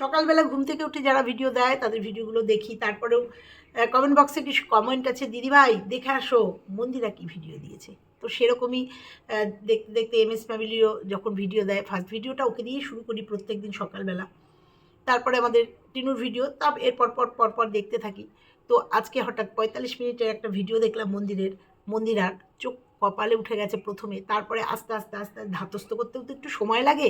সকালবেলা ঘুম থেকে উঠে যারা ভিডিও দেয়, তাদের ভিডিওগুলো দেখি। তারপরেও কমেন্ট বক্সে কিছু কমেন্ট আছে দিদিভাই দেখে আসো, মন্দিরা কি ভিডিও দিয়েছে? তো সেরকমই দেখতে দেখতে এম এস ফ্যামিলিও যখন ভিডিও দেয় ফার্স্ট ভিডিওটা ওকে দিয়েই শুরু করি প্রত্যেক দিন সকালবেলা। তারপরে আমাদের টিনুর ভিডিও তা এরপর, পর পর পর দেখতে থাকি। তো আজকে হঠাৎ পঁয়তাল্লিশ মিনিটের একটা ভিডিও দেখলাম মন্দিরের, মন্দিরার চোখ কপালে উঠে গেছে প্রথমে, তারপরে আস্তে আস্তে আস্তে ধাতস্থ করতেও তো একটু সময় লাগে।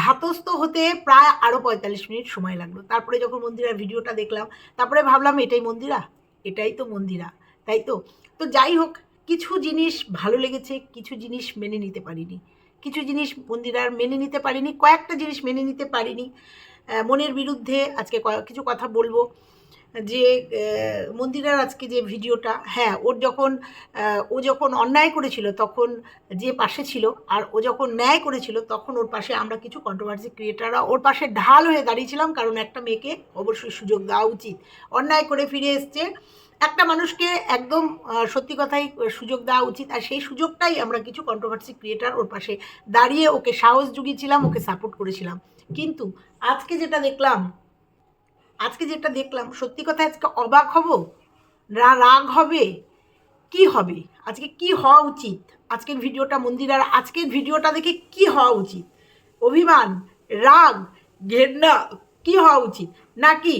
ধাতস্থ হতে প্রায় আরও পঁয়তাল্লিশ মিনিট সময় লাগল। তারপরে যখন মন্দিরার ভিডিওটা দেখলাম, তারপরে ভাবলাম, এটাই মন্দিরা? এটাই তো মন্দিরা, তাই তো? তো যাই হোক, কিছু জিনিস ভালো লেগেছে, কিছু জিনিস মেনে নিতে পারিনি। কিছু জিনিস মন্দিরার মেনে নিতে পারিনি, কয়েকটা জিনিস মেনে নিতে পারিনি। মনের বিরুদ্ধে আজকে কিছু কথা বলব। যে মন্দিরার আজকে যে ভিডিওটা হ্যাঁ ওর যখন ও যখন অন্যায় করেছিল, তখন যে পাশে ছিল, আর ও যখন ন্যায় করেছিল, তখন ওর পাশে আমরা কিছু কন্ট্রোভার্সি ক্রিয়েটাররা ওর পাশে ঢাল হয়ে দাঁড়িয়েছিলাম, কারণ একটা মেয়েকে অবশ্যই সুযোগ দেওয়া উচিত। অন্যায় করে ফিরে এসছে। একটা মানুষকে একদম সত্যি কথাই সুযোগ দেওয়া উচিত, আর সেই সুযোগটাই আমরা কিছু কন্ট্রোভার্সি ক্রিয়েটার ওর পাশে দাঁড়িয়ে ওকে সাহস জুগিয়েছিলাম, ওকে সাপোর্ট করেছিলাম। কিন্তু আজকে যেটা দেখলাম আজকে যেটা দেখলাম, সত্যি কথা আজকে অবাক হব? না রাগ হবে? কি হবে? আজকে কি হওয়া উচিত? আজকের ভিডিওটা মন্দিরার আজকের ভিডিওটা দেখে কি হওয়া উচিত? অভিমান, রাগ, ঘেন্না, কি হওয়া উচিত? নাকি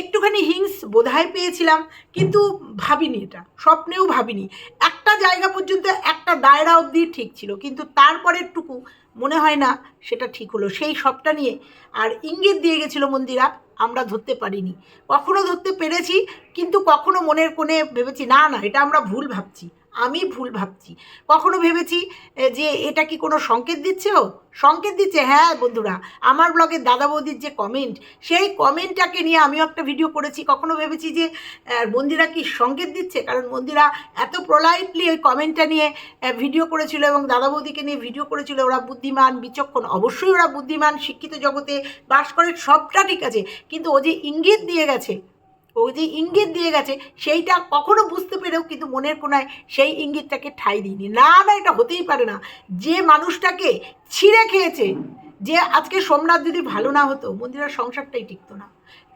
একটুখানি হিংস বোধহয় পেয়েছিলাম, কিন্তু ভাবিনি এটা, স্বপ্নেও ভাবিনি। একটা জায়গা পর্যন্ত একটা দায়রা অবধি ঠিক ছিল, কিন্তু তারপরেরটুকু মনে হয় না সেটা ঠিক হলো। সেই সবটা নিয়ে আর ইঙ্গিত দিয়ে গেছিল মন্দিরা, আমরা ধরতে পারিনি। কখনো ধরতে পেরেছি, কিন্তু কখনো মনের কোণে ভেবেছি, না না, এটা আমরা ভুল ভাবছি। আমি ভুল ভাবছি। কখনো ভেবেছি যে এটা কি কোনো সংকেত দিচ্ছে? ও সংকেত দিচ্ছে হ্যাঁ বন্ধুরা, আমার ব্লগের দাদা বৌদির যে কমেন্ট সেই কমেন্টটাকে নিয়ে আমিও একটা ভিডিও করেছি। কখনো ভেবেছি যে বন্দিরা কি সংকেত দিচ্ছে? কারণ বন্দিরা এত প্রোলাইটলি ওই কমেন্টটা নিয়ে ভিডিও করেছিল এবং দাদা বৌদিকে নিয়ে ভিডিও করেছিল। ওরা বুদ্ধিমান, বিচক্ষণ, অবশ্যই ওরা বুদ্ধিমান, শিক্ষিত জগতে বাস করে সবটা ঠিক আছে। কিন্তু ও যে ইঙ্গিত দিয়ে গেছে ও যে ইঙ্গিত দিয়ে গেছে, সেইটা কখনো বুঝতে পেরেও কিন্তু মনের কোনায় সেই ইঙ্গিতটাকে ঠাই দিইনি। না না, এটা হতেই পারে না। যে মানুষটাকে ছিঁড়ে খেয়েছে, যে আজকে সোমনাথ যদি ভালো না হতো, মন্দিরের সংসারটাই টিকতো না।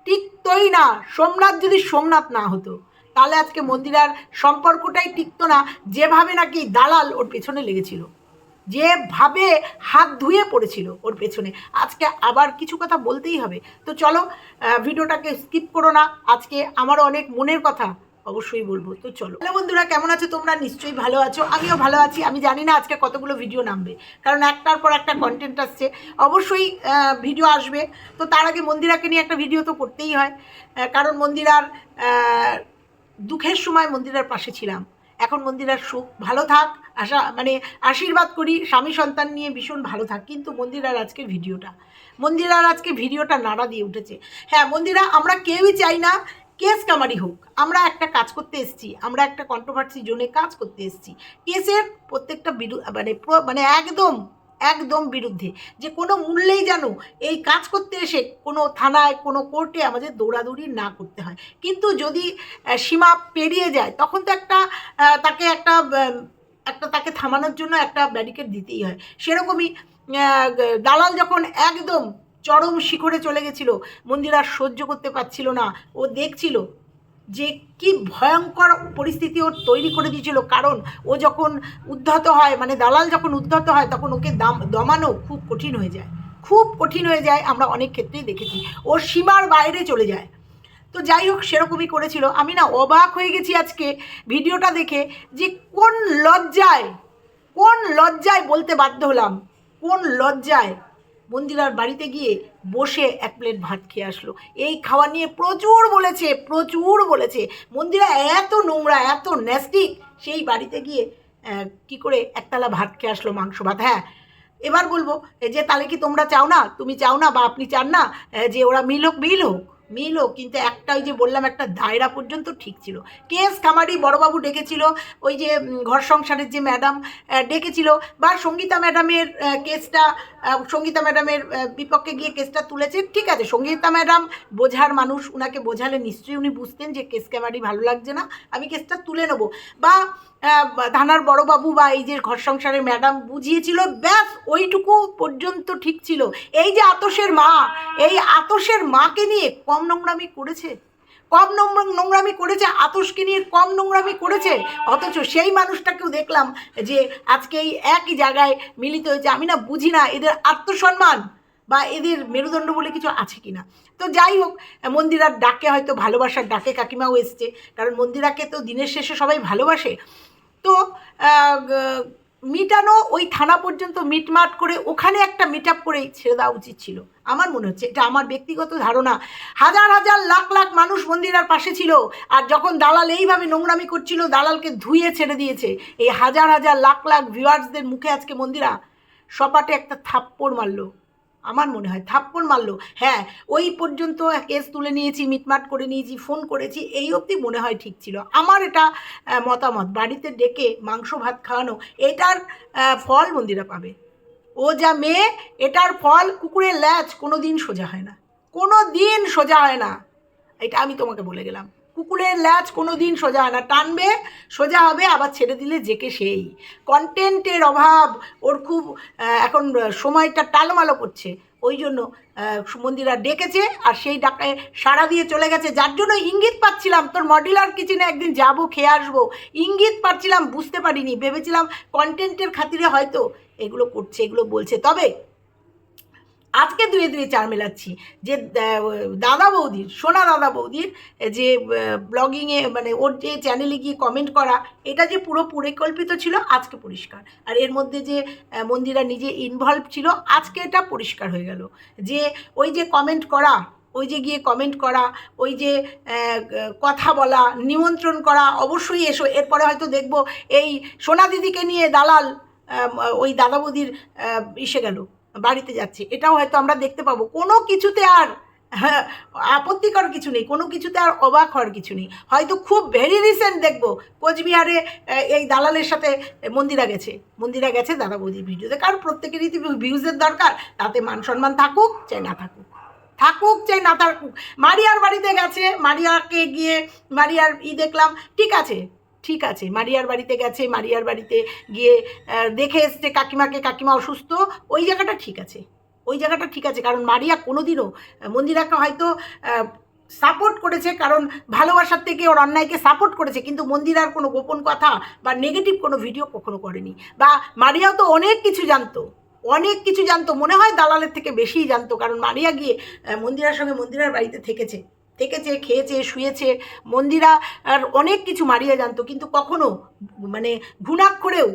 টিকতোই না, সোমনাথ যদি সোমনাথ না হতো, তাহলে আজকে মন্দিরার সম্পর্কটাই টিকতো না, যেভাবে নাকি দালাল ওর পেছনে লেগেছিল। যেভাবে হাত ধুয়ে পড়েছিল ওর পেছনে। আজকে আবার কিছু কথা বলতেই হবে। তো চলো ভিডিওটাকে স্কিপ করো না। আজকে আমারও অনেক মনের কথা অবশ্যই বলব। তো চলো। হ্যালো বন্ধুরা, কেমন আছো তোমরা? নিশ্চয়ই ভালো আছো। আমিও ভালো আছি। আমি জানি না আজকে কতগুলো ভিডিও নামবে। কারণ একটার পর একটা কন্টেন্ট আসছে। অবশ্যই ভিডিও আসবে। তো তার আগে মন্দিরাকে নিয়ে একটা ভিডিও তো করতেই হয়। কারণ মন্দিরার দুঃখের সময় মন্দিরার পাশে ছিলাম। এখন মন্দিরার সুখ ভালো থাক। আশা মানে আশীর্বাদ করি, স্বামী সন্তান নিয়ে ভীষণ ভালো থাক। কিন্তু মন্দিরার আজকের ভিডিওটা, মন্দিরার আজকে ভিডিওটা নাড়া দিয়ে উঠেছে। হ্যাঁ মন্দিরা, আমরা কেউই চাই না, কেস কামারি হোক। আমরা একটা কাজ করতে এসেছি, আমরা একটা কন্ট্রোভার্সি জোনে কাজ করতে এসেছি। কেসের প্রত্যেকটা বিরু মানে মানে একদম একদম বিরুদ্ধে। যে কোনো মূল্যেই যেন এই কাজ করতে এসে কোনো থানায়, কোনো কোর্টে আমাদের দৌড়াদৌড়ি না করতে হয়। কিন্তু যদি সীমা পেরিয়ে যায়, তখন তো একটা তাকে একটা একটা তাকে থামানোর জন্য একটা ব্যারিকেড দিতেই হয়। সেরকমই দালাল যখন একদম চরম শিখরে চলে গেছিল, মন্দির আর সহ্য করতে পারছিল না, ও দেখছিল যে কি ভয়ঙ্কর পরিস্থিতি ওর তৈরি করে দিয়েছিল। কারণ ও যখন উদ্ধত হয় মানে দালাল যখন উদ্ধত হয়, তখন ওকে দাম, দমানো খুব কঠিন হয়ে যায়। খুব কঠিন হয়ে যায়, আমরা অনেক ক্ষেত্রেই দেখেছি। ওর সীমার বাইরে চলে যায়। তো যাই হোক, সেরকমই করেছিল। আমি না অবাক হয়ে গেছি আজকে ভিডিওটা দেখে যে কোন লজ্জায় কোন লজ্জায় বলতে বাধ্য হলাম। কোন লজ্জায় মন্দিরার বাড়িতে গিয়ে বসে এক প্লেট ভাত খেয়ে আসলো। এই খাওয়া নিয়ে প্রচুর বলেছে প্রচুর বলেছে। মন্দিরা এত নোংরা, এত ন্যাস্টিক সেই বাড়িতে গিয়ে কি করে একতলা ভাত খেয়ে আসলো মাংস ভাত। হ্যাঁ এবার বলব যে তাহলে কি তোমরা চাও না? তুমি চাও না বা আপনি চান না যে ওরা মিল হোক মিল হোক মিল, কিন্তু একটা ওই যে বললাম, একটা দায়রা পর্যন্ত ঠিক ছিল। কেস খামারি বড়বাবু ডেকেছিল, ওই যে ঘর সংসারের যে ম্যাডাম ডেকেছিল, বা সঙ্গীতা ম্যাডামের কেসটা সঙ্গীতা ম্যাডামের বিপক্ষে গিয়ে কেসটা তুলেছে। ঠিক আছে, সঙ্গীতা ম্যাডাম বোঝার মানুষ, উনাকে বোঝালে নিশ্চয়ই উনি বুঝতেন যে কেস খামারি ভালো লাগছে না, আমি কেসটা তুলে নেব। বা থানার বড়বাবু বা এই যে ঘর সংসারের ম্যাডাম বুঝিয়েছিল, ব্যাস ওইটুকু পর্যন্ত ঠিক ছিল। এই যে আতসের মা, এই আতসের মাকে নিয়ে কম নোংরামি করেছে। কম নোংরা নোংরামি করেছে আতসকে নিয়ে কম নোংরামি করেছে। অথচ সেই মানুষটাকেও দেখলাম যে আজকে এই একই জায়গায় মিলিত হয়েছে। আমি না বুঝি না এদের আত্মসম্মান বা এদের মেরুদণ্ড বলে কিছু আছে কি না তো যাই হোক, মন্দিরার ডাকে হয়তো ভালোবাসার ডাকে কাকিমাও এসছে। কারণ মন্দিরাকে তো দিনের শেষে সবাই ভালোবাসে। তো মিটানো ওই থানা পর্যন্ত মিটমাট করে ওখানে একটা মিট আপ করেই ছেড়ে দেওয়া উচিত ছিল। আমার মনে হচ্ছে, এটা আমার ব্যক্তিগত ধারণা। হাজার হাজার, লাখ লাখ মানুষ মন্দিরার পাশে ছিল আর যখন দালাল এইভাবে নোংরামি করছিল, দালালকে ধুয়ে ছেড়ে দিয়েছে। এই হাজার হাজার, লাখ লাখ ভিউয়ার্সদের মুখে আজকে মন্দিরা সপাটে একটা থাপ্পড় মারলো। আমার মনে হয়, থাপ্পড় মারলো। হ্যাঁ ওই পর্যন্ত কেস তুলে নিয়েছি, মিটমাট করে নিয়েছি ফোন করেছি, এই অবধি মনে হয় ঠিক ছিল। আমার এটা মতামত, বাড়িতে ডেকে মাংস, ভাত খাওয়ানো, এটার ফল মন্দিরা পাবে। ও যা মেয়ে, এটার ফল কুকুরের ল্যাচ কোনো দিন সোজা হয় না। কোনো দিন সোজা হয় না। এটা আমি তোমাকে বলে গেলাম। কুকুরের ল্যাচ কোনো দিন সোজা হয় না, টানবে, সোজা হবে, আবার ছেড়ে দিলে জেকে সেই। কন্টেন্টের অভাব, ওর খুব এখন সময়টা টালমালো করছে। ওই জন্য মন্দিরা ডেকেছে, আর সেই ডাকে সাড়া দিয়ে চলে গেছে। যার জন্য ইঙ্গিত পাচ্ছিলাম, তোর মডিউলার কিচেনে একদিন যাব, খেয়ে আসব। ইঙ্গিত পাচ্ছিলাম, বুঝতে পারিনি। ভেবেছিলাম কন্টেন্টের খাতিরে হয়তো এগুলো করছে, এগুলো বলছে। তবে আজকে দুয়ে দুয়ে চার মেলাচ্ছি। যে দাদা বৌদির, সোনা দাদা বৌদির যে ব্লগিংয়ে মানে ওর যে চ্যানেলে গিয়ে কমেন্ট করা, এটা যে পুরো পরিকল্পিত ছিল, আজকে পরিষ্কার। আর এর মধ্যে যে মন্দিরা নিজে ইনভলভ ছিল, আজকে এটা পরিষ্কার হয়ে গেল। যে, ওই যে কমেন্ট করা, ওই যে গিয়ে কমেন্ট করা, ওই যে কথা বলা, নিমন্ত্রণ করা, অবশ্যই এসো। এরপরে হয়তো দেখব, এই সোনা দিদিকে নিয়ে দালাল ওই দাদা বৌদির ইসে গেল। বাড়িতে যাচ্ছে। এটাও হয়তো আমরা দেখতে পাবো। কোনো কিছুতে আর হ্যাঁ, আপত্তিকর কিছু নেই। কোনো কিছুতে আর অবাক হওয়ার কিছু নেই। হয়তো খুব ভেরি রিসেন্ট দেখব কোচবিহারে এই দালালের সাথে মন্দিরা গেছে। মন্দিরা গেছে দাদা বৌদির ভিডিওতে। কারণ প্রত্যেকেরই ভিউজের দরকার। তাতে মান সম্মান থাকুক চাই না থাকুক। থাকুক চাই না থাকুক। মারিয়ার বাড়িতে গেছে মারিয়াকে গিয়ে মারিয়ার ই দেখলাম। ঠিক আছে ঠিক আছে, মারিয়ার বাড়িতে গেছে, মারিয়ার বাড়িতে গিয়ে দেখে এসছে কাকিমাকে, কাকিমা অসুস্থ, ওই জায়গাটা ঠিক আছে, ওই জায়গাটা ঠিক আছে, কারণ মারিয়া কোনোদিনও মন্দিরাকে হয়তো সাপোর্ট করেছে, কারণ ভালোবাসার থেকে ওর অন্যায়কে সাপোর্ট করেছে, কিন্তু মন্দিরার কোনো গোপন কথা বা নেগেটিভ কোনো ভিডিও কখনো করেনি। বা মারিয়াও তো অনেক কিছু জানতো, অনেক কিছু জানতো, মনে হয় দালালের থেকে বেশিই জানতো, কারণ মারিয়া গিয়ে মন্দিরার সঙ্গে মন্দিরার বাড়িতে থেকেছে। থেকেছে খেয়েছে, শুয়েছে। মন্দিরা আর অনেক কিছু মারিয়া জানতো, কিন্তু কখনো মানে ঘুণাক্ষরেও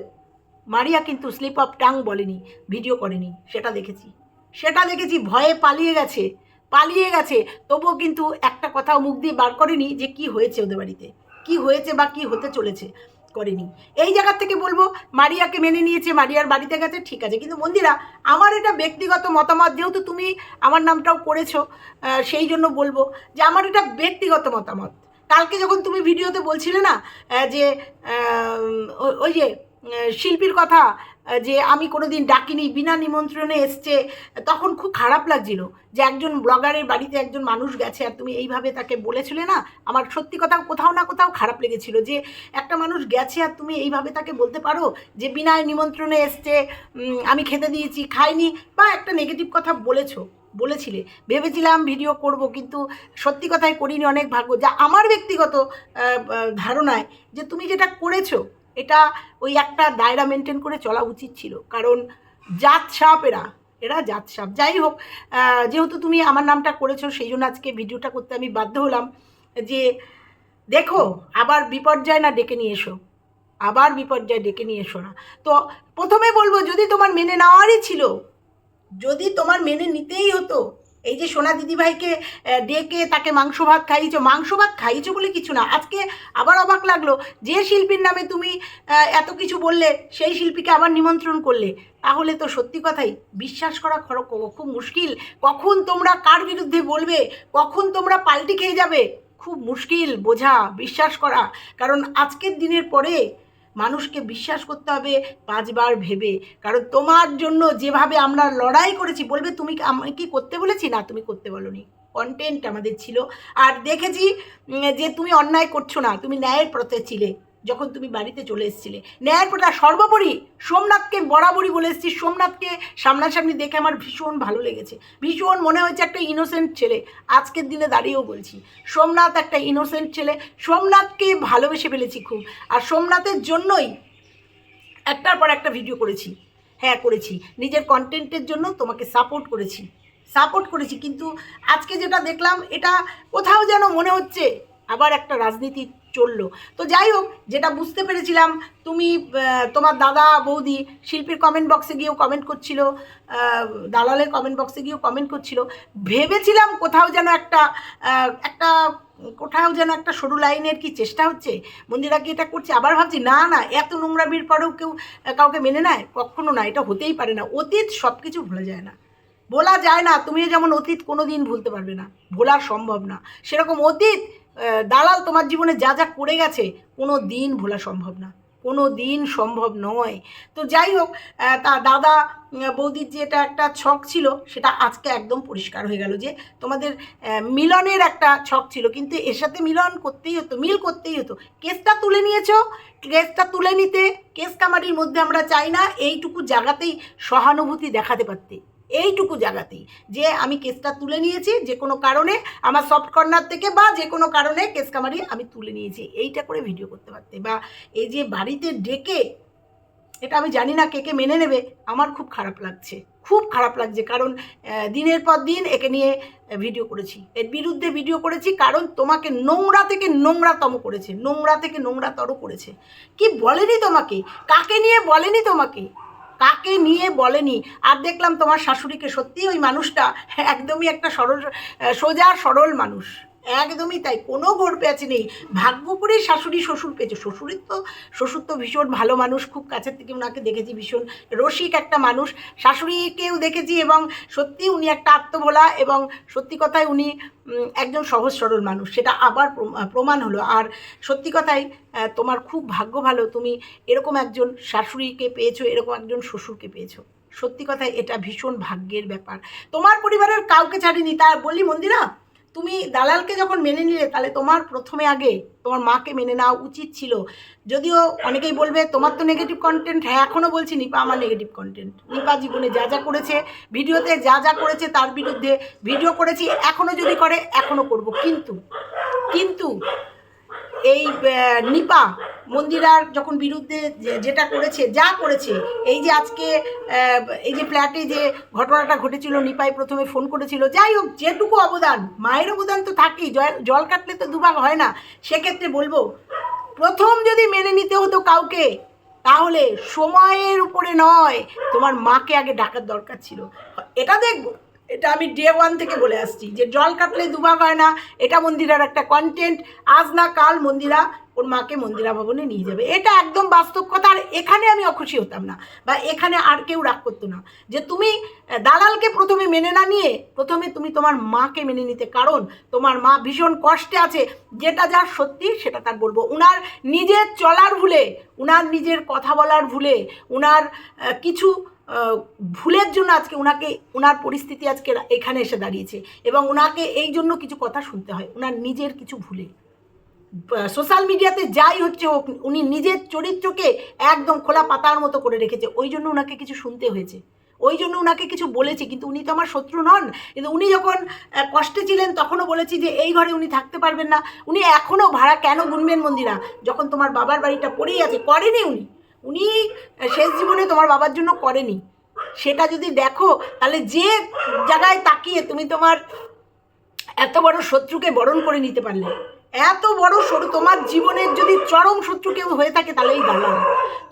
মারিয়া কিন্তু স্লিপ অফ টাং বলেনি ভিডিও করেনি। সেটা দেখেছি। সেটা দেখেছি, ভয়ে পালিয়ে গেছে পালিয়ে গেছে। তবুও কিন্তু একটা কথাও মুখ দিয়ে বার করেনি যে কি হয়েছে ওদের বাড়িতে, কি হয়েছে বা কি হতে চলেছে। করেনি। এই জায়গার থেকে বলব, মারিয়াকে মেনে নিয়েছে, মারিয়ার বাড়িতে গেছে, ঠিক আছে। কিন্তু মন্দিরা আমার এটা ব্যক্তিগত মতামত, যেহেতু তুমি আমার নামটাও করেছ সেই জন্য বলব যে আমার এটা ব্যক্তিগত মতামত। কালকে যখন তুমি ভিডিওতে বলছিলে না যে ওই- যে শিল্পীর কথা যে আমি কোনোদিন ডাকিনি, বিনা নিমন্ত্রণে এসছে, তখন খুব খারাপ লাগছিল যে একজন ব্লগারের বাড়িতে একজন মানুষ গেছে আর তুমি এইভাবে তাকে বলেছিলে না? আমার সত্যি কথা কোথাও না কোথাও খারাপ লেগেছিল যে একটা মানুষ গেছে আর তুমি এইভাবে তাকে বলতে পারো যে বিনা নিমন্ত্রণে এসছে আমি খেতে দিয়েছি, খাইনি বা একটা নেগেটিভ কথা বলেছ, বলেছিলে। ভেবেছিলাম ভিডিও করব কিন্তু সত্যি কথাই করিনি অনেক ভাগ্য। যা আমার ব্যক্তিগত ধারণায় যে তুমি যেটা করেছ এটা ওই একটা দায়রা মেনটেন করে চলা উচিত ছিল। কারণ জাত সাপ এরা এরা জাত সাপ। যাই হোক যেহেতু তুমি আমার নামটা করেছ, সেই জন্য আজকে ভিডিওটা করতে আমি বাধ্য হলাম যে দেখো, আবার বিপর্যয় না ডেকে নিয়ে এসো। আবার বিপর্যয় ডেকে নিয়ে এসো না। তো প্রথমে বলব, যদি তোমার মেনে নেওয়ারই ছিল, যদি তোমার মেনে নিতেই হতো এই যে সোনা দিদিভাইকে ডেকে তাকে মাংস ভাত খাইয়েছো, মাংস ভাত খাইয়েছো বলে কিছু না। আজকে আবার অবাক লাগল যে শিল্পীর নামে তুমি এত কিছু বললে, সেই শিল্পীকে আবার নিমন্ত্রণ করলে। তাহলে তো সত্যি কথাই বিশ্বাস করা খুব মুশকিল। কখন তোমরা কার বিরুদ্ধে বলবে? কখন তোমরা পাল্টি খেয়ে যাবে? খুব মুশকিল বোঝা, বিশ্বাস করা। কারণ আজকের দিনের পরে মানুষকে বিশ্বাস করতে হবে পাঁচবার ভেবে। কারণ তোমার জন্য যেভাবে আমরা লড়াই করেছি, বলবে তুমি আমি কি করতে বলেছি? না, তুমি করতে বলো নি কন্টেন্ট আমাদের ছিল। আর দেখেছি যে তুমি অন্যায় করছ না, তুমি ন্যায়ের পথে ছিলে। যখন তুমি বাড়িতে চলে এসেছিলে। ন্যায়ের প্রতি সর্বোপরি সোমনাথকে বরাবরই বলে এসেছি, সোমনাথকে সামনাসামনি দেখে আমার ভীষণ ভালো লেগেছে। ভীষণ মনে হয়েছে একটা ইনোসেন্ট ছেলে। আজকের দিনে দাঁড়িয়েও বলছি, সোমনাথ একটা ইনোসেন্ট ছেলে। সোমনাথকে ভালোবেসে ফেলেছি খুব। আর সোমনাথের জন্যই একটার পর একটা ভিডিও করেছি। হ্যাঁ করেছি। নিজের কন্টেন্টের জন্য তোমাকে সাপোর্ট করেছি। সাপোর্ট করেছি। কিন্তু আজকে যেটা দেখলাম, এটা কোথাও যেন মনে হচ্ছে আবার একটা রাজনীতি চলল। তো যাই হোক যেটা বুঝতে পেরেছিলাম, তুমি তোমার দাদা, বৌদি শিল্পীর কমেন্ট বক্সে গিয়েও কমেন্ট করছিল দালালের কমেন্ট বক্সে গিয়েও কমেন্ট করছিল। ভেবেছিলাম কোথাও যেন একটা একটা, কোথাও যেন একটা সরু লাইনের কি চেষ্টা হচ্ছে? মন্দিরা কি এটা করছে? আবার ভাবছি, না না, এত নোংরা নোংরামির পরেও কেউ, কাউকে মেনে নেয়? কখনো না, এটা হতেই পারে না। অতীত সব কিছু ভুলে যায় না। বলা যায় না, তুমিও যেমন অতীত কোনো দিন ভুলতে পারবে না। ভোলা সম্ভব না। সেরকম অতীত দালাল তোমার জীবনে যা যা করে গেছে, কোনো দিন ভোলা সম্ভব না। কোনো দিন সম্ভব নয়। তো যাই হোক তা দাদা বৌদির যে এটা একটা ছক ছিল, সেটা আজকে একদম পরিষ্কার হয়ে গেল যে তোমাদের মিলনের একটা ছক ছিল। কিন্তু এর সাথে মিলন করতেই হতো, মিল করতেই হতো। কেসটা তুলে নিয়েছ, কেসটা তুলে নিতে কেস কামারির মধ্যে আমরা চাই না, এইটুকু জায়গাতেই সহানুভূতি দেখাতে পারতে। এইটুকু জায়গাতেই। যে আমি কেসটা তুলে নিয়েছি, যে কোনো কারণে আমার সফট কর্নার থেকে বা যে কোনো কারণে কেস কামারি আমি তুলে নিয়েছি। এইটা করে ভিডিও করতে পারতে। বা এই যে বাড়িতে ডেকে, এটা আমি জানি না কে কে মেনে নেবে, আমার খুব খারাপ লাগছে। খুব খারাপ লাগছে কারণ দিনের পর দিন একে নিয়ে ভিডিও করেছি। এর বিরুদ্ধে ভিডিও করেছি কারণ তোমাকে নোংরা থেকে নোংরাতম করেছে। নোংরা থেকে নোংরাতর করেছে। কি বলেনি তোমাকে? কাকে নিয়ে বলেনি তোমাকে? কাকে নিয়ে বলেনি? আর দেখলাম তোমার শাশুড়িকে সত্যি ওই মানুষটা একদমই একটা সরল সোজা সরল মানুষ। একদমই তাই, কোনো ঘোর পেঁচে নেই। ভাগ্য করে শাশুড়ি শ্বশুর পেয়েছে। শ্বশুরের তো শ্বশুর তো ভীষণ ভালো মানুষ, খুব কাছের থেকে ওনাকে দেখেছি ভীষণ রসিক একটা মানুষ। শাশুড়িকেও দেখেছি এবং সত্যি উনি একটা আত্মভোলা এবং সত্যি কথায় উনি একজন সহজ সরল মানুষ। সেটা আবার প্রম- প্রমাণ হলো। আর সত্যি কথাই তোমার খুব ভাগ্য ভালো। তুমি এরকম একজন শাশুড়িকে পেয়েছ, এরকম একজন শ্বশুরকে পেয়েছ। সত্যি কথাই এটা ভীষণ ভাগ্যের ব্যাপার। তোমার পরিবারের কাউকে ছাড়িনি। তা বলি মন্দিরা? তুমি দালালকে যখন মেনে নিলে, তাহলে তোমার প্রথমে আগে তোমার মাকে মেনে নেওয়া উচিত ছিল। যদিও অনেকেই বলবে, তোমার তো নেগেটিভ কন্টেন্ট হ্যাঁ এখনও বলছি, নিপা আমার নেগেটিভ কন্টেন্ট নিপা জীবনে যা যা করেছে, ভিডিওতে যা যা করেছে তার বিরুদ্ধে ভিডিও করেছি এখনও যদি করে এখনও করব। কিন্তু কিন্তু এই নিপা মন্দিরার যখন বিরুদ্ধে যেটা করেছে, যা করেছে, এই যে আজকে এই যে ফ্ল্যাটে যে ঘটনাটা ঘটেছিল, নিপাই প্রথমে ফোন করেছিল, যাই হোক, যেটুকু অবদান, মায়ের অবদান তো থাকেই জল কাটলে তো দুভাগ হয় না। সেক্ষেত্রে বলব, প্রথম যদি মেনে নিতে হতো কাউকে, তাহলে সময়ের উপরে নয়, তোমার মাকে আগে ডাকার দরকার ছিল। এটা দেখব। এটা আমি ডে ওয়ান থেকে বলে আসছি যে জল কাটলে দুভাগ হয় না, এটা মন্দিরার একটা কন্টেন্ট আজ না কাল মন্দিরা, ওর মাকে মন্দিরা ভবনে নিয়ে যাবে। এটা একদম বাস্তব কথা, আর এখানে আমি অখুশি হতাম না, বা এখানে আর কেউ রাগ করতো না। যে তুমি দালালকে প্রথমে মেনে না নিয়ে, প্রথমে তুমি তোমার মাকে মেনে নিতে। কারণ তোমার মা ভীষণ কষ্টে আছে, যেটা যা সত্যি, সেটা তার বলব। উনার নিজের চলার ভুলে, উনার নিজের কথা বলার ভুলে, উনার কিছু ভুলের জন্য আজকে ওনাকে ওনার পরিস্থিতি আজকে এখানে এসে দাঁড়িয়েছে। এবং ওনাকে এই জন্য কিছু কথা শুনতে হয় ওনার নিজের কিছু ভুলে। সোশ্যাল মিডিয়াতে যাই হচ্ছে হোক, উনি নিজের চরিত্রকে একদম খোলা পাতার মতো করে রেখেছে, ওই জন্য ওনাকে কিছু শুনতে হয়েছে। ওই জন্য ওনাকে কিছু বলেছি, কিন্তু উনি তো আমার শত্রু নন। কিন্তু উনি যখন কষ্টে ছিলেন, তখনও বলেছি যে, এই ঘরে উনি থাকতে পারবেন না। উনি এখনও ভাড়া কেন গুনবেন মন্দিরা? যখন তোমার বাবার বাড়িটা পড়েই আছে, করেনি উনি। উনি শেষ জীবনে তোমার বাবার জন্য করেনি। সেটা যদি দেখো, তাহলে যে জায়গায় তাকিয়ে তুমি তোমার এত বড় শত্রুকে বরণ করে নিতে পারলে। এত বড় সরু তোমার জীবনের যদি চরম শত্রু কেউ হয়ে থাকে তাহলে এই দালাল।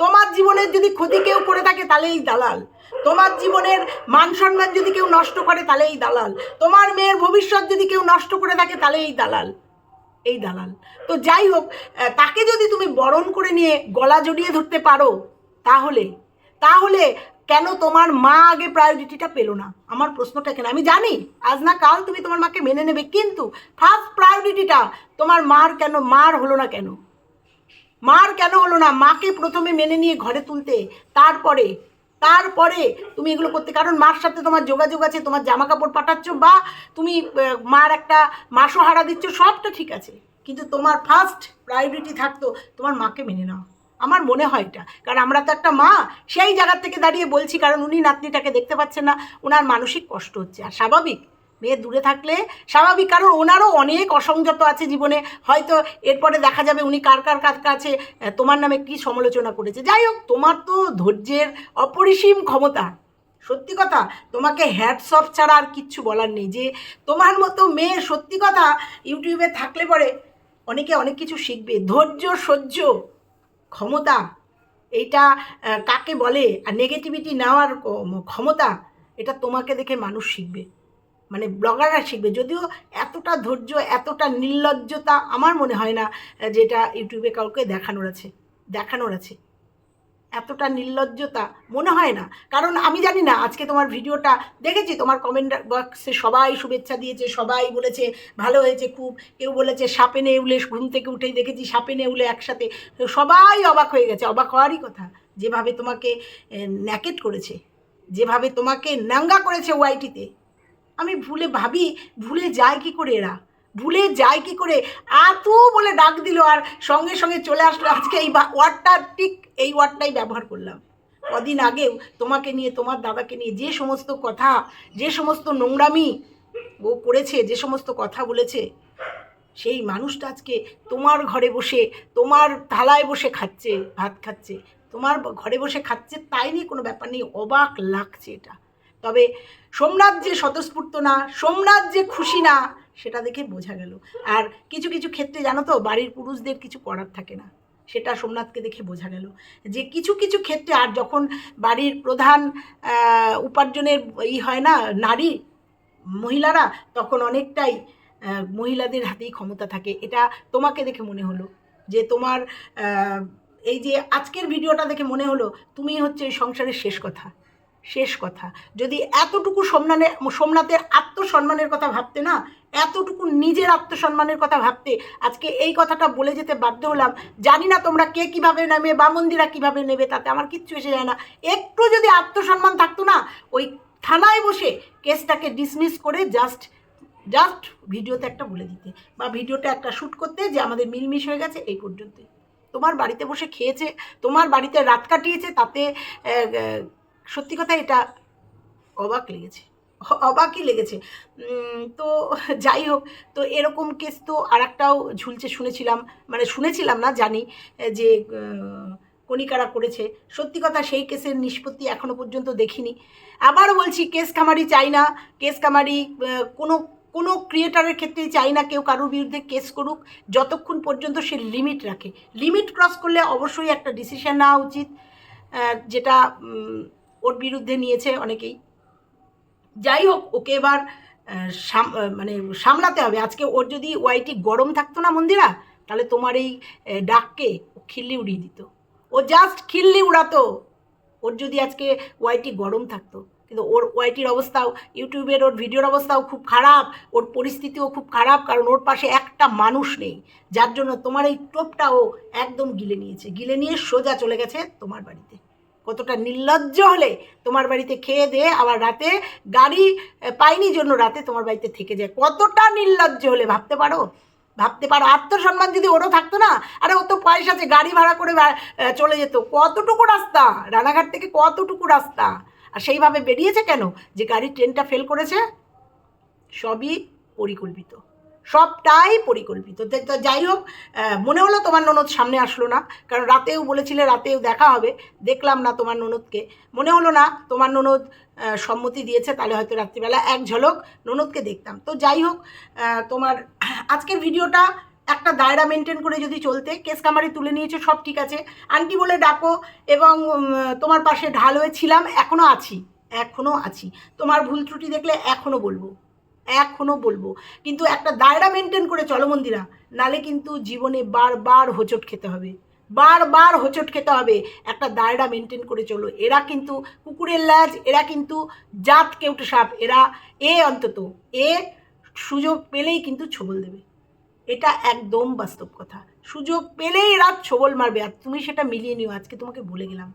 তোমার জীবনের যদি ক্ষতি কেউ করে থাকে তাহলে এই দালাল। তোমার জীবনের মান সম্মান যদি কেউ নষ্ট করে তাহলে এই দালাল। তোমার মেয়ের ভবিষ্যৎ যদি কেউ নষ্ট করে থাকে তাহলে এই দালাল। এই দালাল। তো যাই হোক তাকে যদি তুমি বরণ করে নিয়ে গলা জড়িয়ে ধরতে পারো, তাহলে তাহলে কেন তোমার মা আগে প্রায়োরিটিটা পেল না? আমার প্রশ্নটা কেন আমি জানি, আজ না কাল তুমি তোমার মাকে মেনে নেবে, কিন্তু ফার্স্ট প্রায়োরিটিটা তোমার মার কেন, মার হলো না কেন? মার কেন হলো না? মাকে প্রথমে মেনে নিয়ে ঘরে তুলতে, তারপরে তারপরে তুমি এগুলো করতে, কারণ মার সাথে তোমার যোগাযোগ আছে, তোমার জামা কাপড় পাঠাচ্ছ বা তুমি মার একটা মাসও হারা দিচ্ছ, সবটা ঠিক আছে। কিন্তু তোমার ফার্স্ট প্রায়োরিটি থাকতো তোমার মাকে মেনে নাও আমার মনে হয় এটা। কারণ আমরা তো একটা মা, সেই জায়গার থেকে দাঁড়িয়ে বলছি, কারণ উনি নাতনিটাকে দেখতে পাচ্ছেন না ওনার মানসিক কষ্ট হচ্ছে। আর স্বাভাবিক মেয়ে দূরে থাকলে স্বাভাবিক, কারণ ওনারও অনেক অসংযত আছে জীবনে। হয়তো এরপরে দেখা যাবে উনি কার কার কার কাছে তোমার নামে কী সমালোচনা করেছে। যাই হোক, তোমার তো ধৈর্যের অপরিসীম ক্ষমতা। সত্যি কথা, তোমাকে হ্যাটস অফ ছাড়া আর কিচ্ছু বলার নেই। যে তোমার মতো মেয়ে সত্যি কথা ইউটিউবে থাকলে পরে অনেকে অনেক কিছু শিখবে। ধৈর্য, সহ্য, ক্ষমতা, এইটা কাকে বলে? আর নেগেটিভিটি নেওয়ার ক্ষমতা, এটা তোমাকে দেখে মানুষ শিখবে। মানে ব্লগাররা শিখবে। যদিও এতটা ধৈর্য, এতটা নির্লজ্জতা আমার মনে হয় না যেটা ইউটিউবে কাউকে দেখানোর আছে দেখানোর আছে। এতটা নির্লজ্জতা মনে হয় না। কারণ আমি জানি না, আজকে তোমার ভিডিওটা দেখেছি, তোমার কমেন্ট বক্সে সবাই শুভেচ্ছা দিয়েছে, সবাই বলেছে, ভালো হয়েছে খুব। কেউ বলেছে, সাপে নেউলে ঘুম থেকে উঠেই দেখেছি, সাপে নেউলে একসাথে। সবাই অবাক হয়ে গেছে, অবাক হওয়ারই কথা। যেভাবে তোমাকে ন্যাকেট করেছে, যেভাবে তোমাকে নাঙ্গা করেছে ওয়াইটিতে আমি ভুলে ভাবি, ভুলে যায় কি করে এরা? ভুলে যায় কি করে? আতু বলে ডাক দিল আর সঙ্গে সঙ্গে চলে আসলো আজকে এই ওয়ার্ডটা, ঠিক এই ওয়ার্ডটাই ব্যবহার করলাম। কদিন আগেও তোমাকে নিয়ে, তোমার দাদাকে নিয়ে যে সমস্ত কথা, যে সমস্ত নোংরামি ও করেছে, যে সমস্ত কথা বলেছে, সেই মানুষটা আজকে তোমার ঘরে বসে, তোমার থালায় বসে খাচ্ছে, ভাত খাচ্ছে। তোমার ঘরে বসে খাচ্ছে, তাই নিয়ে কোনো ব্যাপার নেই, অবাক লাগছে এটা। তবে সোমনাথ যে স্বতঃস্ফূর্ত না, সোমনাথ যে খুশি না, সেটা দেখে বোঝা গেল। আর কিছু কিছু ক্ষেত্রে জানো তো, বাড়ির পুরুষদের কিছু করার থাকে না। সেটা সোমনাথকে দেখে বোঝা গেল। যে কিছু কিছু ক্ষেত্রে, আর যখন বাড়ির প্রধান উপার্জনের ই হয় না, নারী, মহিলারা, তখন অনেকটাই মহিলাদের হাতেই ক্ষমতা থাকে। এটা তোমাকে দেখে মনে হলো যে তোমার এই যে আজকের ভিডিওটা দেখে মনে হলো, তুমি হচ্ছে সংসারের শেষ কথা। শেষ কথা। যদি এতটুকু সোমনাথের সোমনাথের আত্মসম্মানের কথা ভাবতে না, এতটুকু নিজের আত্মসম্মানের কথা ভাবতে আজকে এই কথাটা বলে যেতে বাধ্য হলাম, জানি না তোমরা কে কীভাবে নেবে বা মন্দিরা কীভাবে নেবে, তাতে আমার কিচ্ছু এসে যায় না। একটু যদি আত্মসম্মান থাকতো না, ওই থানায় বসে কেসটাকে ডিসমিস করে জাস্ট জাস্ট ভিডিওতে একটা বলে দিতে বা ভিডিওটা একটা শ্যুট করতে যে আমাদের মিলমিশ হয়ে গেছে এই পর্যন্তই। তোমার বাড়িতে বসে খেয়েছে, তোমার বাড়িতে রাত কাটিয়েছে, তাতে সত্যি কথা এটা অবাক লেগেছে। অবাকই লেগেছে। তো যাই হোক তো এরকম কেস তো আর একটাও ঝুলছে শুনেছিলাম মানে শুনেছিলাম না জানি যে কণিকারা করেছে। সত্যি কথা সেই কেসের নিষ্পত্তি এখনও পর্যন্ত দেখিনি। আবার বলছি কেস কামারি চাই না কেস আহ, কোনো কোনো ক্রিয়েটারের ক্ষেত্রেই চাই না কেউ কারোর বিরুদ্ধে কেস করুক যতক্ষণ পর্যন্ত সে লিমিট রাখে। লিমিট ক্রস করলে অবশ্যই একটা ডিসিশন নেওয়া উচিত যেটা ওর বিরুদ্ধে নিয়েছে অনেকেই। যাই হোক, ওকে এবার মানে সামলাতে হবে। আজকে ওর যদি ওয়াইটি গরম থাকতো না মন্দিরা, তাহলে তোমার এই ডাককে ও খিল্লি উড়িয়ে দিত। ও জাস্ট খিল্লি উড়াতো। ওর যদি আজকে ওয়াইটি গরম থাকতো, কিন্তু ওর ওয়াইটির অবস্থাও, ইউটিউবের ওর ভিডিওর অবস্থাও খুব খারাপ, ওর পরিস্থিতিও খুব খারাপ, কারণ ওর পাশে একটা মানুষ নেই। যার জন্য তোমার এই টোপটা ও একদম গিলে নিয়েছে। গিলে নিয়ে সোজা চলে গেছে তোমার বাড়িতে। কতটা নির্লজ্জ হলে তোমার বাড়িতে খেয়ে দিয়ে আবার রাতে গাড়ি পাইনি জন্য রাতে তোমার বাড়িতে থেকে যায়। কতটা নির্লজ্জ হলে ভাবতে পারো? ভাবতে পারো। আত্মসম্মান যদি ওরও থাকতো না, আরে ও তো পয়সা আছে, গাড়ি ভাড়া করে চলে যেত। কতটুকু রাস্তা? রানাঘাট থেকে কতটুকু রাস্তা? আর সেইভাবে বেরিয়েছে কেন? যে গাড়ির ট্রেনটা ফেল করেছে? সবই পরিকল্পিত। সবটাই পরিকল্পিত। তো- যাই হোক মনে হলো তোমার ননদ সামনে আসলো না, কারণ রাতেও বলেছিলে রাতেও দেখা হবে, দেখলাম না তোমার ননদকে। মনে হলো না তোমার ননদ সম্মতি দিয়েছে, তাহলে হয়তো রাত্রিবেলা এক ঝলক ননদকে দেখতাম। তো যাই হোক তোমার আজকের ভিডিওটা একটা দায়রা মেনটেন করে যদি চলতে, কেস কামারি তুলে নিয়েছে, সব ঠিক আছে। আন্টি বলে ডাকো, এবং তোমার পাশে ঢাল হয়ে ছিলাম এখনও আছি এখনও আছি। তোমার ভুল ত্রুটি দেখলে এখনও বলব। এখনও বলব। কিন্তু একটা দায়রা মেনটেন করে চলো মন্দিরা, নালে কিন্তু জীবনে বারবার হোঁচট খেতে হবে। বারবার হোঁচট খেতে হবে। একটা দায়রা মেনটেন করে চলো। এরা কিন্তু কুকুরের লাজ, এরা কিন্তু জাত কেউটে সাপ। এরা এ অন্তত, এ সুযোগ পেলেই কিন্তু ছবল দেবে। এটা একদম বাস্তব কথা। সুযোগ পেলেই এরা ছবল মারবে। আর তুমি সেটা মিলিয়ে নিও। আজকে তোমাকে বলে গেলাম।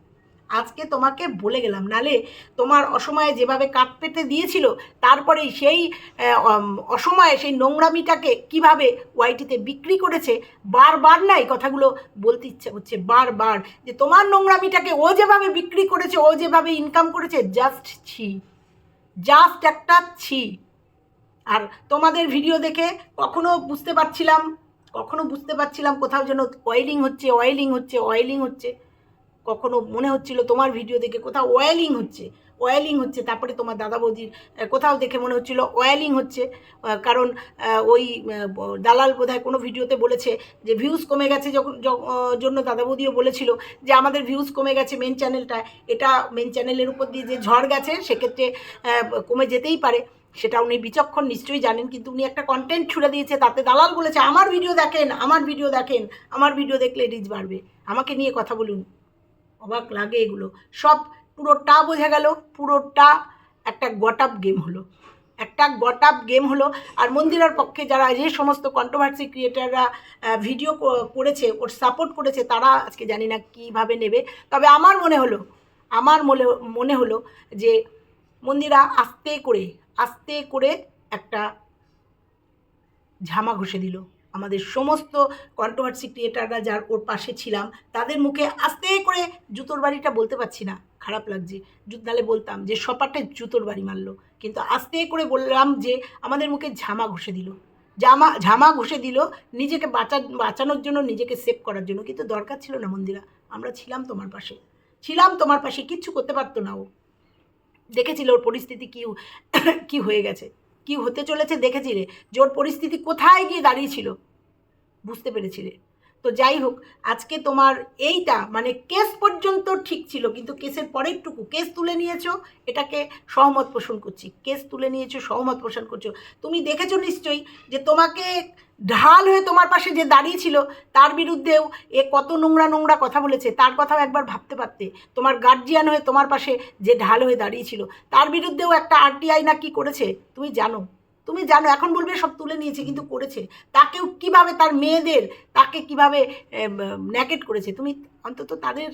আজকে তোমাকে বলে গেলাম। নালে তোমার অসময়ে যেভাবে কাট পেতে দিয়েছিল, তারপরেই সেই অসময়ে সেই নোংরামিটাকে কীভাবে ওয়াইটিতে বিক্রি করেছে, বারবার না এই কথাগুলো বলতে ইচ্ছে হচ্ছে বারবার। যে তোমার নোংরামিটাকে ও যেভাবে বিক্রি করেছে, ও যেভাবে ইনকাম করেছে জাস্ট ছি। জাস্ট একটা ছি। আর তোমাদের ভিডিও দেখে কখনো বুঝতে পারছিলাম, কখনো বুঝতে পারছিলাম কোথাও যেন অয়েলিং হচ্ছে অয়েলিং হচ্ছে অয়েলিং হচ্ছে। কখনো মনে হচ্ছিল তোমার ভিডিও দেখে কোথাও অয়েলিং হচ্ছে অয়েলিং হচ্ছে। তারপরে তোমার দাদা বৌদির কোথাও দেখে মনে হচ্ছিল অয়েলিং হচ্ছে। কারণ ওই দালাল বোধহয় কোনো ভিডিওতে বলেছে যে ভিউজ কমে গেছে যখন জন্য দাদা বৌদিও বলেছিল যে আমাদের ভিউজ কমে গেছে মেন চ্যানেলটা এটা মেন চ্যানেলের উপর দিয়ে যে ঝড় গেছে, সেক্ষেত্রে কমে যেতেই পারে। সেটা উনি বিচক্ষণ নিশ্চয়ই জানেন, কিন্তু উনি একটা কন্টেন্ট ছুড়ে দিয়েছে। তাতে দালাল বলেছে, আমার ভিডিও দেখেন, আমার ভিডিও দেখেন, আমার ভিডিও দেখলে রিচ বাড়বে। আমাকে নিয়ে কথা বলুন। অবাক লাগে এগুলো। সব পুরোটা বোঝা গেল, পুরোটা একটা গটাপ গেম হলো। একটা গটাপ গেম হলো, আর মন্দিরার পক্ষে যারা যে সমস্ত কন্ট্রোভার্সি ক্রিয়েটাররা ভিডিও করেছে, ওর সাপোর্ট করেছে, তারা আজকে জানি না কীভাবে নেবে। তবে আমার মনে হলো, আমার মনে মনে হলো যে মন্দিরা আস্তে করে আস্তে করে একটা ঝামা ঘষে দিল। আমাদের সমস্ত কন্ট্রোভার্সি ক্রিয়েটাররা যার ওর পাশে ছিলাম, তাদের মুখে আস্তে করে জুতোর বাড়িটা বলতে পারছি না। খারাপ লাগছে। নালে বলতাম যে সপাটে জুতোর বাড়ি মারলো। কিন্তু আস্তে করে বললাম যে আমাদের মুখে ঝামা ঘষে দিল। জামা ঝামা ঘষে দিল নিজেকে বাঁচা, বাঁচানোর জন্য, নিজেকে সেভ করার জন্য। কিন্তু দরকার ছিল না মন্দিরা। আমরা ছিলাম তোমার পাশে। ছিলাম তোমার পাশে, কিচ্ছু করতে পারতো না ও। দেখেছিল ওর পরিস্থিতি কী কী হয়ে গেছে। কি হতে চলেছে দেখেছিলে জোর পরিস্থিতি কোথায় গিয়ে দাঁড়িয়েছিল? বুঝতে পেরেছিলে তো যাই হোক, আজকে তোমার এইটা মানে কেস পর্যন্ত ঠিক ছিল, কিন্তু কেসের পরেরটুকু, কেস তুলে নিয়েছো, এটাকে সহমত পোষণ করছি। কেস তুলে নিয়েছো, সহমত পোষণ করছ। তুমি দেখেছ নিশ্চয়ই যে তোমাকে ঢাল হয়ে তোমার পাশে যে দাঁড়িয়েছিল তার বিরুদ্ধেও এ কত নোংরা নোংরা কথা বলেছে, তার কথাও একবার ভাবতে পারতে। তোমার গার্জিয়ান হয়ে তোমার পাশে যে ঢাল হয়ে দাঁড়িয়েছিল তার বিরুদ্ধেও একটা আরটিআই না কি করেছে, তুমি জানো। তুমি জানো, এখন বলবে সব তুলে নিয়েছে, কিন্তু করেছে। তাকেও কীভাবে তার মেয়েদের, তাকে কীভাবে ন্যাকেট করেছে, তুমি অন্তত তাদের,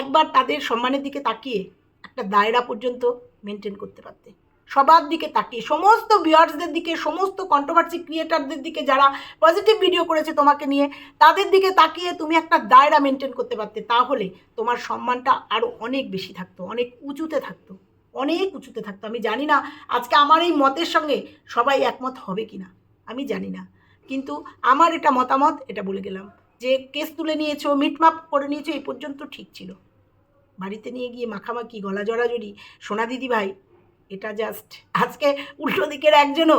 একবার তাদের সম্মানের দিকে তাকিয়ে একটা দায়রা পর্যন্ত মেনটেন করতে পারতে। সবার দিকে তাকিয়ে, সমস্ত ভিউয়ার্সদের দিকে, সমস্ত কন্ট্রোভার্সি ক্রিয়েটারদের দিকে যারা পজিটিভ ভিডিও করেছে তোমাকে নিয়ে, তাদের দিকে তাকিয়ে তুমি একটা দায়রা মেনটেন করতে পারতে, তাহলে তোমার সম্মানটা আরও অনেক বেশি থাকতো, অনেক উঁচুতে থাকতো, অনেক উঁচুতে থাকতো। আমি জানি না আজকে আমার এই মতের সঙ্গে সবাই একমত হবে কি না আমি জানি না। কিন্তু আমার এটা মতামত, এটা বলে গেলাম যে কেস তুলে নিয়েছো মিটমাপ করে নিয়েছো, এই পর্যন্ত ঠিক ছিল। বাড়িতে নিয়ে গিয়ে মাখামাখি গলা জড়াজড়ি সোনা দিদি ভাই এটা জাস্ট আজকে উল্টো দিকের একজনও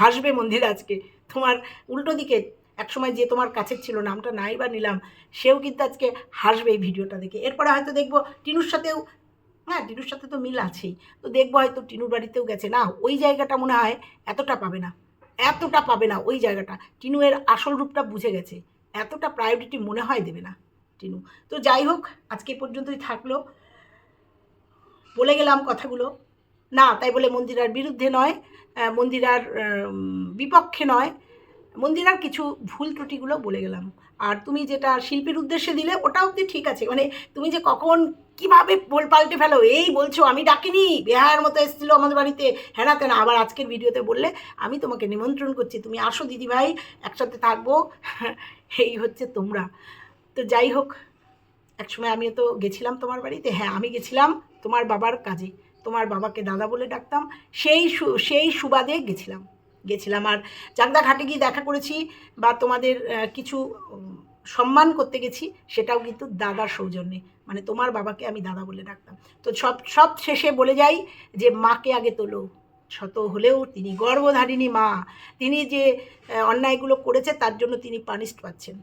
হাসবে মন্দির আজকে। তোমার উল্টো দিকে, একসময় যে তোমার কাছে ছিল, নামটা নাই বা নিলাম, সেও কিন্তু আজকে হাসবে এই ভিডিওটা দেখে। এরপরে হয়তো দেখব টিনুর সাথেও হ্যাঁ টিনুর সাথে তো মিল আছেই। তো দেখব হয়তো টিনুর বাড়িতেও গেছে। না, ওই জায়গাটা মনে হয় এতটা পাবে না। এতটা পাবে না ওই জায়গাটা। টিনু এর আসল রূপটা বুঝে গেছে। এতটা প্রায়োরিটি মনে হয় দেবে না টিনু। তো যাই হোক, আজকে পর্যন্তই থাকল। বলে গেলাম কথাগুলো। না, তাই বলে মন্দিরার বিরুদ্ধে নয় মন্দিরার বিপক্ষে নয়। মন্দিরার কিছু ভুল ত্রুটিগুলো বলে গেলাম। আর তুমি যেটা শিল্পীর উদ্দেশ্যে দিলে ওটা অবধি ঠিক আছে। মানে তুমি যে কখন কীভাবে বল পাল্টে ফেলো, এই বলছো, আমি ডাকিনি, বেহায়ার মতো এসেছিল আমাদের বাড়িতে হ্যাঁ তেনা, আবার আজকের ভিডিওতে বললে, আমি তোমাকে নিমন্ত্রণ করছি, তুমি আসো দিদি ভাই একসাথে থাকব, এই হচ্ছে তোমরা। তো যাই হোক, একসময় আমিও তো গেছিলাম তোমার বাড়িতে হ্যাঁ আমি গেছিলাম তোমার বাবার কাজে। তোমার বাবাকে দাদা বলে ডাকতাম, সেই সেই সুবাদে গেছিলাম। গেছিলাম আর চাকদা ঘাটে গিয়ে দেখা করেছি বা তোমাদের কিছু সম্মান করতে গেছি, সেটাও কিন্তু দাদার সৌজন্যে। মানে তোমার বাবাকে আমি দাদা বলে ডাকতাম। তো সব সব শেষে বলে যাই যে মাকে আগে তোলো। শত হলেও তিনি গর্ভধারিণী মা। তিনি যে অন্যায়গুলো করেছে, তার জন্য তিনি পানিশড পাচ্ছেন।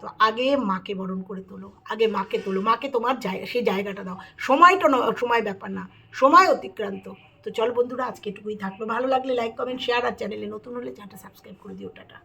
তো আগে মাকে বরণ করে তোলো, আগে মাকে তোলো, মাকে তোমার জায়গা, সেই জায়গাটা দাও। সময়টা ন সময় ব্যাপার না, সময় অতিক্রান্ত। তো চল বন্ধুরা, আজকে এটুকুই থাকল। ভালো লাগলে লাইক কমেন্ট শেয়ার আর চ্যানেলে নতুন হলে চ্যানেলটা সাবস্ক্রাইব করে দিও, টাটা।